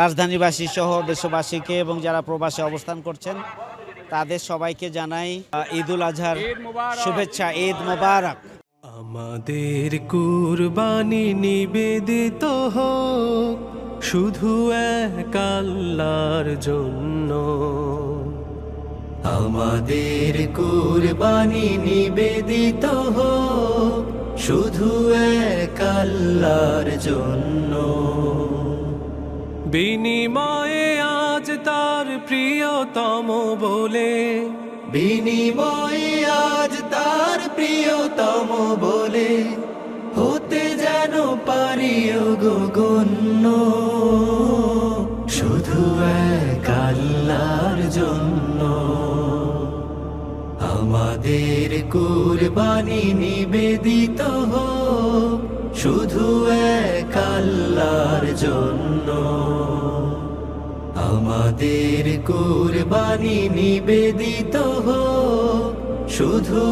রাজধানীবাসী সহ দেশবাসীকে এবং যারা প্রবাসে অবস্থান করছেন তাদের সবাইকে জানাই ঈদুল আজহার শুভেচ্ছা ঈদ মোবারক। আমাদের কুরবানি নিবেদিত হোক শুধু এক আল্লাহর জন্য। আমাদের কুরবানি নিবেদিত হোক শুধু এক আল্লাহর জন্য। বিনিময়ে আজ তার প্রিয়তম বলে। বিনিময়ে আজ তার প্রিয়তম বলে। হতে যেন পারি গগন্য শুধু এক আল্লাহর জন্য। আমাদের কুরবানি নিবেদিত হোক। শুধু এক আল্লাহর জন্য। আমাদের কুরবানি নিবেদিত হোক, শুধু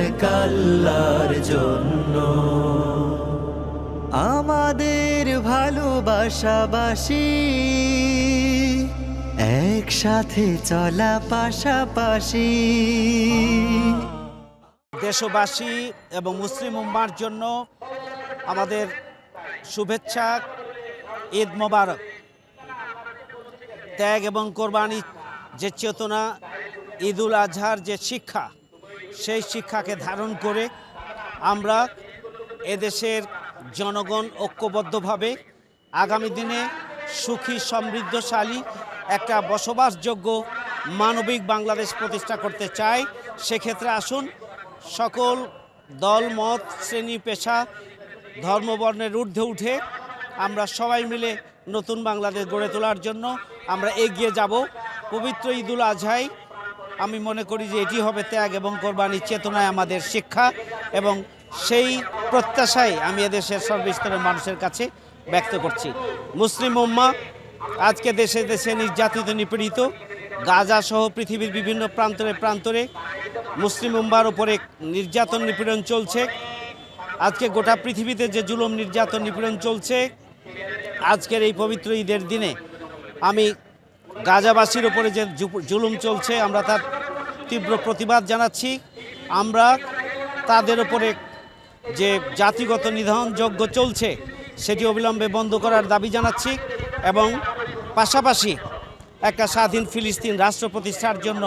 এক আল্লাহর জন্য। আমাদের ভালোবাসাবাসী একসাথে চলা পাশাপাশি। দেশবাসী এবং মুসলিম উম্মার জন্য আমাদের শুভেচ্ছা, ঈদ মোবারক। ত্যাগ এবং কোরবানি যে চেতনা, ঈদুল আজহার যে শিক্ষা, সেই শিক্ষাকে ধারণ করে আমরা এদেশের জনগণ ঐক্যবদ্ধভাবে আগামী দিনে সুখী, সমৃদ্ধশালী একটা বসবাসযোগ্য মানবিক বাংলাদেশ প্রতিষ্ঠা করতে চাই। সেক্ষেত্রে আসুন, সকল দল, মত, শ্রেণি, পেশা ধর্মবর্ণের ঊর্ধ্বে উঠে আমরা সবাই মিলে নতুন বাংলাদেশ গড়ে তোলার জন্য আমরা এগিয়ে যাব। পবিত্র ঈদুল আজহাই, আমি মনে করি যে এটি হবে ত্যাগ এবং কোরবানির চেতনায় আমাদের শিক্ষা এবং সেই প্রত্যাশাই আমি এদেশের সর্বস্তরের মানুষের কাছে ব্যক্ত করছি। মুসলিম উম্মা, আজকে দেশে দেশে নির্যাতিত, নিপীড়িত গাজা সহ পৃথিবীর বিভিন্ন প্রান্তরে প্রান্তরে মুসলিম উম্মার উপরে নির্যাতন, নিপীড়ন চলছে। আজকে গোটা পৃথিবীতে যে জুলুম নির্যাতন নিপীড়ন চলছে, আজকের এই পবিত্র ঈদের দিনে আমি গাজাবাসীর ওপরে যে জুলুম চলছে, আমরা তার তীব্র প্রতিবাদ জানাচ্ছি। আমরা তাদের উপরে যে জাতিগত নিধনযজ্ঞ চলছে, সেটি অবিলম্বে বন্ধ করার দাবি জানাচ্ছি এবং পাশাপাশি একটা স্বাধীন ফিলিস্তিন রাষ্ট্র প্রতিষ্ঠার জন্য,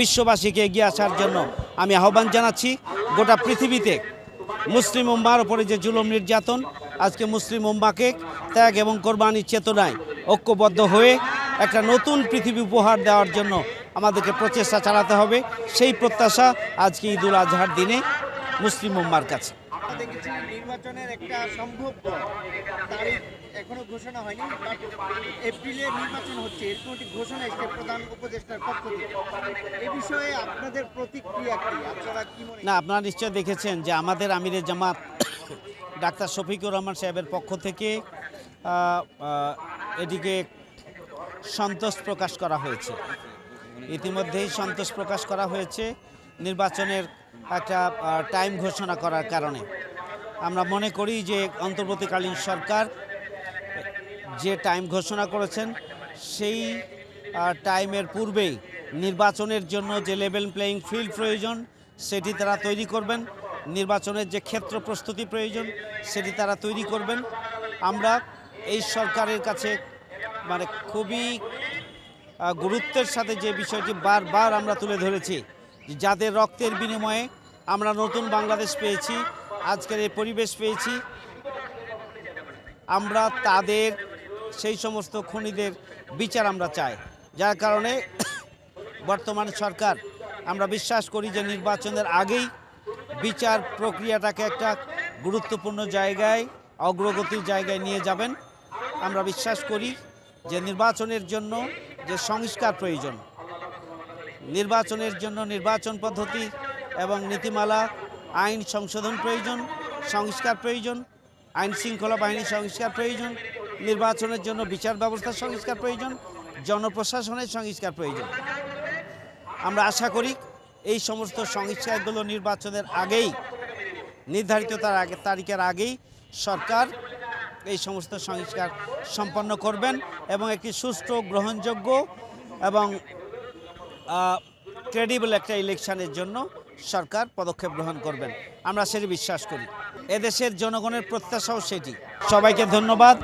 বিশ্ববাসীকে এগিয়ে আসার জন্য আমি আহ্বান জানাচ্ছি। গোটা পৃথিবীতে মুসলিম উম্মার ওপরে যে জুলুম নির্যাতন, আজকে মুসলিম উম্মাকে ত্যাগ এবং কোরবানির চেতনায় ঐক্যবদ্ধ হয়ে একটা নতুন পৃথিবী উপহার দেওয়ার জন্য আমাদেরকে প্রচেষ্টা চালাতে হবে। সেই প্রত্যাশা আজকে ঈদুল আজহার দিনে মুসলিম উম্মার কাছে। নির্বাচনের একটা সম্ভব এখনও ঘোষণা হয়নি এপ্রিলে নির্বাচন হচ্ছে। এরকম একটি ঘোষণা এসছে প্রধান উপদেষ্টার পক্ষ থেকে। এ বিষয়ে আপনাদের প্রতিক্রিয়া কি? আপনারা কি মনে না, আপনারা নিশ্চয় দেখেছেন যে আমাদের আমিরের জামাত, ডাক্তার শফিকুর রহমান সাহেবের পক্ষ থেকে এটিকে সন্তোষ প্রকাশ করা হয়েছে। ইতিমধ্যেই সন্তোষ প্রকাশ করা হয়েছে নির্বাচনের একটা টাইম ঘোষণা করার কারণে। আমরা মনে করি যে অন্তর্বর্তীকালীন সরকার যে টাইম ঘোষণা করেছেন, সেই টাইমের পূর্বেই নির্বাচনের জন্য যে লেভেল প্লেয়িং ফিল্ড প্রয়োজন, সেটি তারা তৈরি করবেন। নির্বাচনের যে ক্ষেত্র প্রস্তুতি প্রয়োজন, সেটি তারা তৈরি করবেন। আমরা এই সরকারের কাছে মানে খুবই গুরুত্বের সাথে যে বিষয়টি বারবার আমরা তুলে ধরেছি, যাদের রক্তের বিনিময়ে আমরা নতুন বাংলাদেশ পেয়েছি, আজকের এই পরিবেশ পেয়েছি, আমরা তাদের সেই সমস্ত খুনিদের বিচার আমরা চাই। যার কারণে বর্তমান সরকার, আমরা বিশ্বাস করি যে নির্বাচনের আগেই বিচার প্রক্রিয়াটাকে একটা গুরুত্বপূর্ণ জায়গায়, অগ্রগতির জায়গায় নিয়ে যাবেন। আমরা বিশ্বাস করি যে নির্বাচনের জন্য যে সংস্কার প্রয়োজন, নির্বাচনের জন্য নির্বাচন পদ্ধতি এবং নীতিমালা, আইন সংশোধন প্রয়োজন, সংস্কার প্রয়োজন, আইন শৃঙ্খলা বাহিনী সংস্কার প্রয়োজন নির্বাচনের জন্য বিচার ব্যবস্থার সংস্কার প্রয়োজন, জনপ্রশাসনের সংস্কার প্রয়োজন। আমরা আশা করি এই সমস্ত সংস্কারগুলো নির্বাচনের আগেই, নির্ধারিত তার আগে, তারিখের আগেই সরকার এই সমস্ত সংস্কার সম্পন্ন করবেন এবং একটি সুষ্ঠু, গ্রহণযোগ্য এবং ক্রেডিবল একটা ইলেকশনের জন্য সরকার পদক্ষেপ গ্রহণ করবেন। আমরা সেটি বিশ্বাস করি। এদেশের জনগণের প্রত্যাশাও সেটি। সবাইকে ধন্যবাদ।